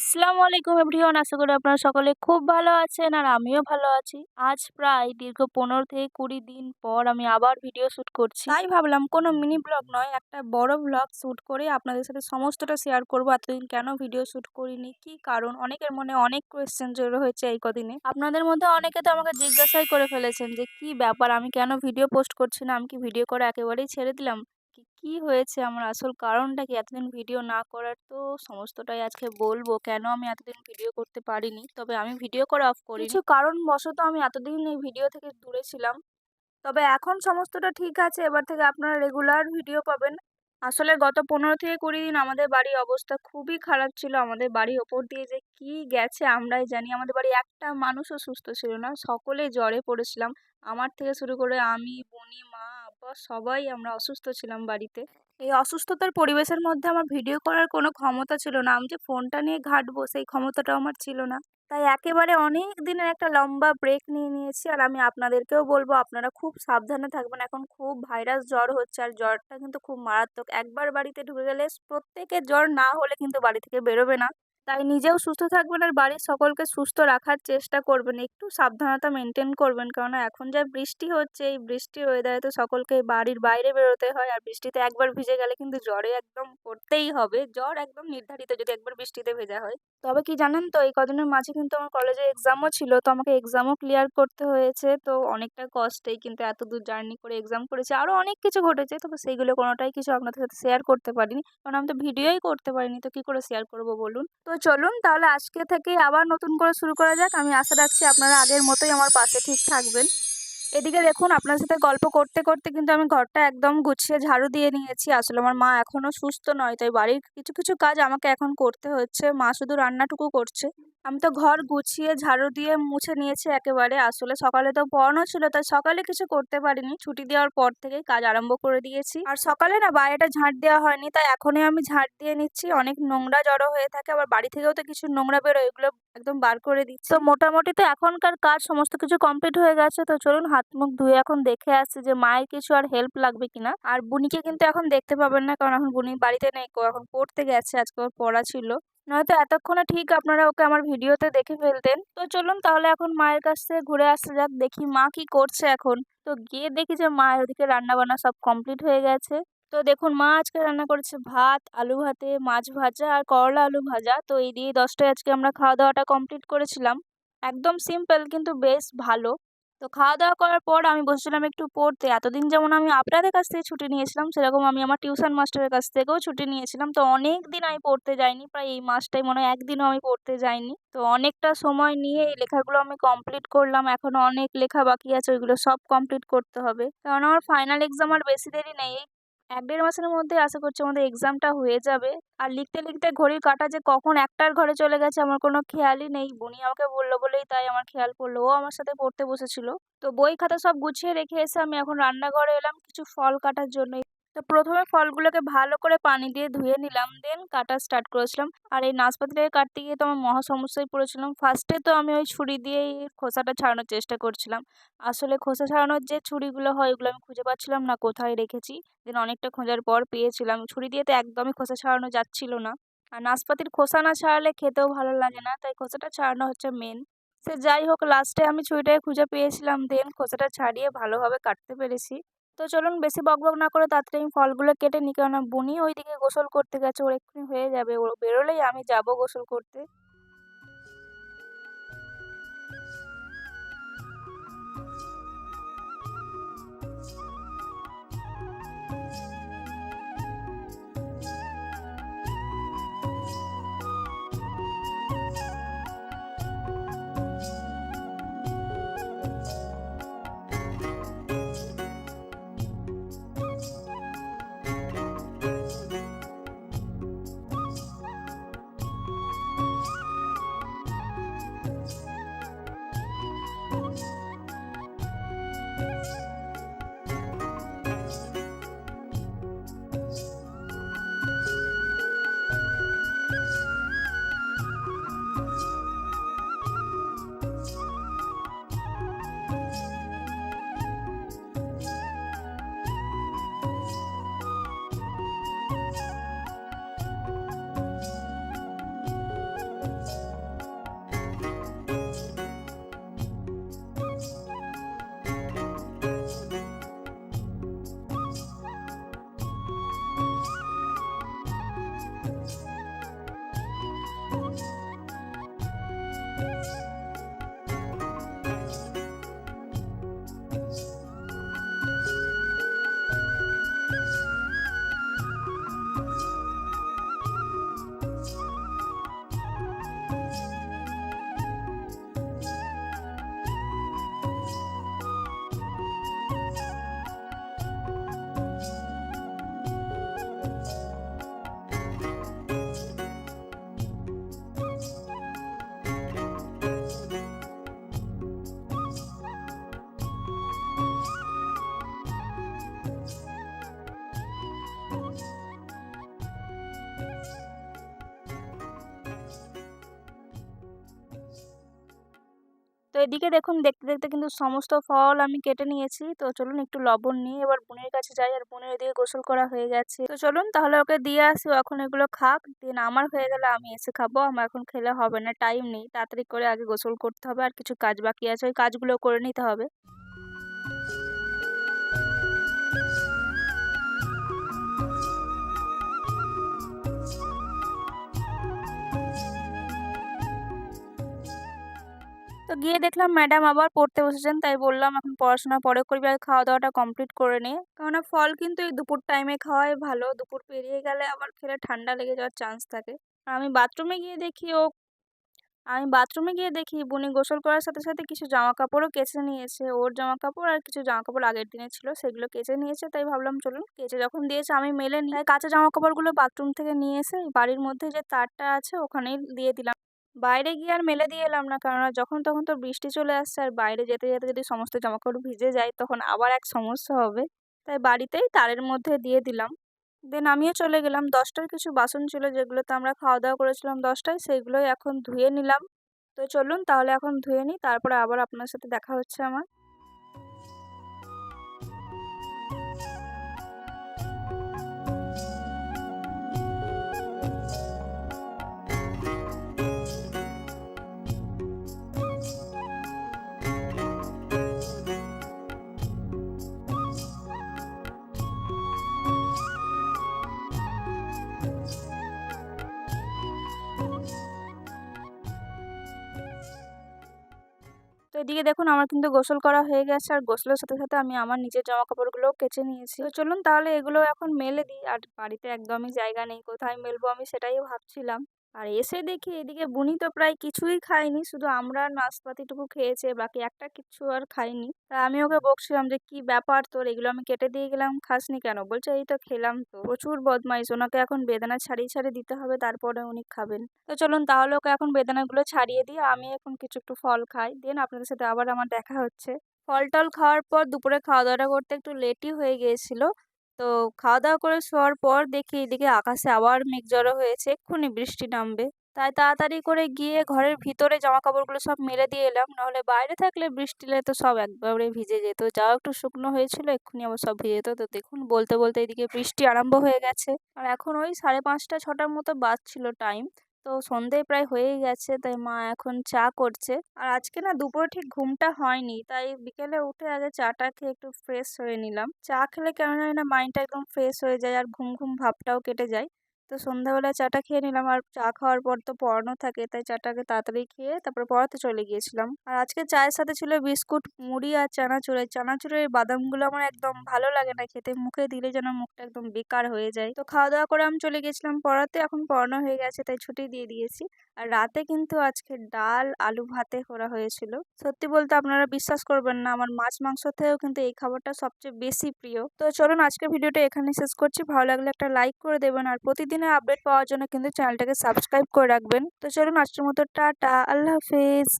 আসসালামু আলাইকুম এভরিওয়ান। আশা করি আপনারা সকলে খুব ভালো আছেন আর আমিও ভালো আছি। আজ প্রায় দীর্ঘ পনেরো থেকে কুড়ি দিন পর আমি আবার ভিডিও শ্যুট করছি। তাই ভাবলাম কোনো মিনি ব্লগ নয়, একটা বড় ব্লগ শ্যুট করে আপনাদের সাথে সমস্তটা শেয়ার করব। এতদিন কেন ভিডিও শ্যুট করিনি? কি কারণ? অনেকের মনে অনেক কোয়েশ্চেন জড়ো হয়েছে এই কদিনে। আপনাদের মধ্যে অনেকে তো আমাকে জিজ্ঞাসাই করে ফেলেছেন যে, কি ব্যাপার? আমি কেন ভিডিও পোস্ট করছি না? আমি কি ভিডিও করে একেবারেই ছেড়ে দিলাম? কি হয়েছে আমার? আসল কারণটা কি? এতদিন ভিডিও না করার তো সমস্তটাই আজকে বলব। কেন আমি এতদিন ভিডিও করতে পারিনি? তবে আমি ভিডিও করা অফ করি কিছু কারণবশত আমি এতদিন এই ভিডিও থেকে দূরে ছিলাম। তবে এখন সমস্তটা ঠিক আছে। এবার থেকে আপনারা রেগুলার ভিডিও পাবেন। আসলে গত পনেরো থেকে কুড়ি দিন আমাদের বাড়ির অবস্থা খুবই খারাপ ছিল। আমাদের বাড়ির ওপর দিয়ে যে কি গেছে আমরাই জানি। আমাদের বাড়ি একটা মানুষও সুস্থ ছিল না। সকলে জ্বরে পড়েছিলাম। আমার থেকে শুরু করে আমি, বনি, মা আব্বা সবাই আমরা অসুস্থ ছিলাম বাড়িতে। এই অসুস্থতার পরিবেশের মধ্যে আমার ভিডিও করার কোনো ক্ষমতা ছিল না। আমি যে ফোনটা নিয়ে ঘাঁটবো, সেই ক্ষমতাটাও আমার ছিল না। তাই একেবারে অনেক দিনের একটা লম্বা ব্রেক নিয়ে নিয়েছি আর আমি আপনাদেরকেও বলব, আপনারা খুব সাবধানে থাকবেন। এখন খুব ভাইরাস জ্বর হচ্ছে আর জ্বরটা কিন্তু খুব মারাত্মক। একবার বাড়িতে ঢুকে গেলে প্রত্যেকের জ্বর না হলে কিন্তু বাড়ি থেকে বেরোবে না। তাই নিজেও সুস্থ থাকবেন আর বাড়ির সকলকে সুস্থ রাখার চেষ্টা করবেন। একটু সাবধানতা মেনটেন করবেন। কারণ এখন যা বৃষ্টি হচ্ছে, এই বৃষ্টির ওয়েদারে তো সকলকে বাড়ির বাইরে বেরোতে হয় আর বৃষ্টিতে একবার ভিজে গেলে কিন্তু জ্বরে একদম পড়তেই হবে। জ্বর একদম নির্ধারিত যদি একবার বৃষ্টিতে ভেজা হয়। তবে কি জানেন তো, এই কদিনের মাঝে কিন্তু আমার কলেজে এক্সামও ছিল, তো আমাকে এক্সামও ক্লিয়ার করতে হয়েছে। তো অনেকটা কষ্টেই কিন্তু এত দূর জার্নি করে এক্সাম করেছি। আরও অনেক কিছু ঘটেছে, তবে সেইগুলো কোনোটাই কিছু আপনাদের সাথে শেয়ার করতে পারিনি। কারণ আমি তো ভিডিওই করতে পারিনি, তো কী করে শেয়ার করব বলুন? তো চলুন তাহলে আজকে থেকে আবার নতুন করে শুরু করা যাক। আমি আশা রাখছি আপনারা আগের মতোই আমার পাশে ঠিক থাকবেন। এদিকে দেখুন, আপনার সাথে গল্প করতে করতে কিন্তু আমি ঘরটা একদম গুছিয়ে ঝাড়ু দিয়ে নিয়েছি। আসলে আমার মা এখনও সুস্থ নয়, তাই বাড়ির কিছু কিছু কাজ আমাকে এখন করতে হচ্ছে। মা শুধু রান্নাটুকু করছে। আমি তো ঘর গুছিয়ে ঝাড়ু দিয়ে মুছে নিয়েছি একেবারে। আসলে সকালে তো পড়ানো ছিল, তাই সকালে কিছু করতে পারিনি। ছুটি দেওয়ার পর থেকেই কাজ আরম্ভ করে দিয়েছি। আর সকালে না বাইরেটা ঝাঁট দেওয়া হয়নি, তাই এখনই আমি ঝাঁট দিয়ে নিচ্ছি। অনেক নোংরা জড়ো হয়ে থাকে, আবার বাড়ি থেকেও তো কিছু নোংরা বেরোয়, এগুলো একদম বার করে দিচ্ছি। তো মোটামুটি তো এখনকার কাজ সমস্ত কিছু কমপ্লিট হয়ে গেছে, তো চলুন হাত মুখ ধুয়ে এখন দেখে আসছে যে মায়ের কিছু আর হেল্প লাগবে কিনা। আর বুনিকে কিন্তু এখন দেখতে পাবেন না, কারণ এখন বুনি বাড়িতে নেই এখন পড়তে গেছে, আজকে ওর পড়া ছিল। নয়তো এতক্ষণে ঠিক আপনারা ওকে আমার ভিডিওতে দেখে ফেলতেন। তো চলুন তাহলে এখন মায়ের কাছ থেকে ঘুরে আসতে যাক, দেখি মা কি করছে এখন। তো গিয়ে দেখি যে মায়ের ওদিকে রান্না বান্না সব কমপ্লিট হয়ে গেছে। তো দেখুন, মা আজকে রান্না করেছে ভাত, আলু ভাতে, মাছ ভাজা আর করলা আলু ভাজা। তো এই দিয়ে দশটায় আজকে আমরা খাওয়া দাওয়াটা কমপ্লিট করেছিলাম। একদম সিম্পল কিন্তু বেশ ভালো। তো খাওয়া দাওয়া করার পর আমি বসেছিলাম একটু পড়তে। এতদিন যেমন আমি আপনাদের কাছ থেকে ছুটি নিয়েছিলাম, সেরকম আমি আমার টিউশন মাস্টারের কাছ থেকেও ছুটি নিয়েছিলাম। তো অনেক দিন আমি পড়তে যাইনি, প্রায় এই মাসটাই মনে হয় একদিনও আমি পড়তে যাইনি। তো অনেকটা সময় নিয়ে এই লেখাগুলো আমি কমপ্লিট করলাম। এখনও অনেক লেখা বাকি আছে, ওইগুলো সব কমপ্লিট করতে হবে। কারণ আমার ফাইনাল এক্সাম আর বেশি দেরি নেই। এক দেড় মাসের মধ্যে আশা করছি আমাদের এক্সামটা হয়ে যাবে। আর লিখতে লিখতে ঘড়ির কাটা যে কখন একটার ঘরে চলে গেছে আমার কোনো খেয়ালই নেই। বুনি আমাকে বলল বলেই তাই আমার খেয়াল পড়ল। ও আমার সাথে পড়তে বসেছিল। তো বই খাতা সব গুছিয়ে রেখে এসে আমি এখন রান্নাঘরে এলাম। কিছু ফল কাটার জন্য তো প্রথমে ফলগুলোকে ভালো করে পানি দিয়ে ধুয়ে নিলাম দেন কাটা স্টার্ট করেছিলাম। আর এই নাশপাতিটাকে কাটতে গিয়ে তো আমার মহা সমস্যায় পড়েছিলাম। ফার্স্টে তো আমি ওই ছুরি দিয়েই খোসাটা ছাড়ানোর চেষ্টা করছিলাম। আসলে খোসা ছাড়ানোর যে ছুরিগুলো হয়, ওগুলো আমি খুঁজে পাচ্ছিলাম না, কোথায় রেখেছি। দেন অনেকটা খোঁজার পর পেয়েছিলাম। ছুরি দিয়ে তো একদমই খোসা ছাড়ানো যাচ্ছিল না। আর নাশপাতির খোসা না ছাড়ালে খেতেও ভালো লাগে না, তাই খোসাটা ছাড়ানো হচ্ছে মেন সে যাই হোক লাস্টে আমি ছুরিটাকে খুঁজে পেয়েছিলাম দেন খোসাটা ছাড়িয়ে ভালোভাবে কাটতে পেরেছি। তো চলুন বেশি বক বক না করে তাড়াতাড়ি আমি ফলগুলো কেটে নিই, কেননা বুনি ওইদিকে গোসল করতে গেছে, ওর এক্ষুনি হয়ে যাবে, ও বেরোলেই আমি যাব গোসল করতে। এদিকে দেখুন দেখতে দেখতে কিন্তু সমস্ত ফল আমি কেটে নিয়েছি। তো চলুন একটু লবণ নিয়ে এবার বোনের কাছে যাই আর বোনের এদিকে গোসল করা হয়ে গেছে। তো চলুন তাহলে ওকে দিয়ে আসি এখন এগুলো খাক। দিন আমার হয়ে গেলে আমি এসে খাব, আমার এখন খেলে হবে না টাইম নেই। তাড়াতাড়ি করে আগে গোসল করতে হবে, আর কিছু কাজ বাকি আছে, ওই কাজগুলো করে নিতে হবে। তো গিয়ে দেখলাম ম্যাডাম আবার পড়তে বসেছেন, তাই বললাম এখন পড়াশোনা পরে করবি আগে খাওয়া দাওয়াটা কমপ্লিট করে নে। কেননা ফল কিন্তু এই দুপুর টাইমে খাওয়াই ভালো, দুপুর পেরিয়ে গেলে আবার খেলে ঠান্ডা লেগে যাওয়ার চান্স থাকে। আর আমি বাথরুমে গিয়ে দেখি ও, আমি বাথরুমে গিয়ে দেখি বুনি গোসল করার সাথে সাথে কিছু জামা কাপড়ও কেচে নিয়েছে। ওর জামা কাপড় আর কিছু জামা কাপড় আগের দিনে ছিল, সেগুলো কেচে নিয়েছে, তাই ভাবলাম চলুন কেচে যখন দিয়েছে আমি মেলে নিই। কাঁচা জামা কাপড়গুলো বাথরুম থেকে নিয়ে এসে বাড়ির মধ্যে যে তারটা আছে ওখানেই দিয়ে দিলাম। বাইরে গিয়ে আর মেলে দিয়ে এলাম না। কেননা যখন তখন তো বৃষ্টি চলে আসছে আর বাইরে যেতে যেতে যদি সমস্ত জামাকাপড় ভিজে যায় তখন আবার এক সমস্যা হবে। তাই বাড়িতেই তারের মধ্যে দিয়ে দিলাম। দেন আমিও চলে গেলাম। দশটার কিছু বাসন ছিল যেগুলোতে আমরা খাওয়া দাওয়া করেছিলাম দশটায়, সেইগুলোই এখন ধুয়ে নিলাম। তো চলুন তাহলে এখন ধুয়ে নিই, তারপরে আবার আপনার সাথে দেখা হচ্ছে আমার। এদিকে দেখুন, আমার কিন্তু গোসল করা হয়ে গেছে। আর গোসলের সাথে সাথে আমি আমার নিজের জামা কাপড়গুলো কেচে নিয়েছি। তো চলুন তাহলে এগুলো এখন মেলে দিই। আর বাড়িতে একদমই জায়গা নেই। কোথায় মেলবো আমি সেটাই ভাবছিলাম। আর এসে দেখি এদিকে বুনি তো প্রায় কিছুই খায়নি। শুধু আমরা নাশপাতিটুকু খেয়েছে, বাকি একটা কিছু আর খাইনি তা আমি ওকে বকছিলাম যে, কি ব্যাপার তোর? এগুলো আমি কেটে দিয়ে গেলাম, খাসনি কেন? বলছে, এই তো খেলাম তো, প্রচুর বদমাইশ, ওনাকে এখন বেদানা ছাড়িয়ে ছাড়িয়ে দিতে হবে, তারপরে উনি খাবেন। তো চলুন তাহলে ওকে এখন বেদানাগুলো ছাড়িয়ে দিই, আমি এখন কিছু একটু ফল খাই, দেন আপনাদের সাথে আবার আমার দেখা হচ্ছে। ফল টল খাওয়ার পর দুপুরে খাওয়া দাওয়াটা করতে একটু লেটই হয়ে গিয়েছিল তো খাওয়া দাওয়া করে শোয়ার পর দেখি এদিকে আকাশে আবার মেঘ জড়ো হয়েছে, এক্ষুনি বৃষ্টি নামবে। তাই তাড়াতাড়ি করে গিয়ে ঘরের ভিতরে জামা কাপড়গুলো সব মেলে দিয়ে এলাম, নাহলে বাইরে থাকলে বৃষ্টি এলে তো সব একবারে ভিজে যেত। যাও একটু শুকনো হয়েছিল, এক্ষুনি আবার সব ভিজে যেত। তো দেখুন, বলতে বলতে এদিকে বৃষ্টি আরম্ভ হয়ে গেছে। আর এখন ওই সাড়ে পাঁচটা, ছটার মতো বাজছিল টাইম তো সন্ধে প্রায় হয়েই গেছে, তাই মা এখন চা করছে। আর আজকে না দুপুরে ঠিক ঘুমটা হয়নি, তাই বিকেলে উঠে আগে চাটা খেয়ে একটু ফ্রেশ হয়ে নিলাম। চা খেলে কেন হয় না মাইন্ডটা একদম ফ্রেশ হয়ে যায় আর ঘুম ঘুম ভাবটাও কেটে যায়। তো সন্ধ্যাবেলা চাটা খেয়ে নিলাম। আর চা খাওয়ার পর তো পড়ানো থাকে, তাই চাটাকে তাড়াতাড়ি খেয়ে তারপরে পড়াতে চলে গিয়েছিলাম। আর আজকে চায়ের সাথে ছিল বিস্কুট, মুড়ি আর চানাচুরের। চানাচুরের বাদামগুলো আমার একদম ভালো লাগে না খেতে। মুখে দিলে যেন মুখটা একদম বেকার হয়ে যায়। তো খাওয়া দাওয়া করে আমি চলে গেছিলাম পড়াতে। এখন পড়ানো হয়ে গেছে, তাই ছুটি দিয়ে দিয়েছি। আর রাতে কিন্তু আজকে ডাল, আলু ভাতে করা হয়েছিল। সত্যি বলতে আপনারা বিশ্বাস করবেন না, আমার মাছ মাংস থেকেও কিন্তু এই খাবারটা সবচেয়ে বেশি প্রিয়। তো চলুন আজকের ভিডিওটা এখানে শেষ করছি। ভালো লাগলে একটা লাইক করে দেবেন আর প্রতিদিনের আপডেট পাওয়ার জন্য কিন্তু চ্যানেলটাকে সাবস্ক্রাইব করে রাখবেন। তো চলুন আজকের মতো টাটা, আল্লাহ হাফিজ।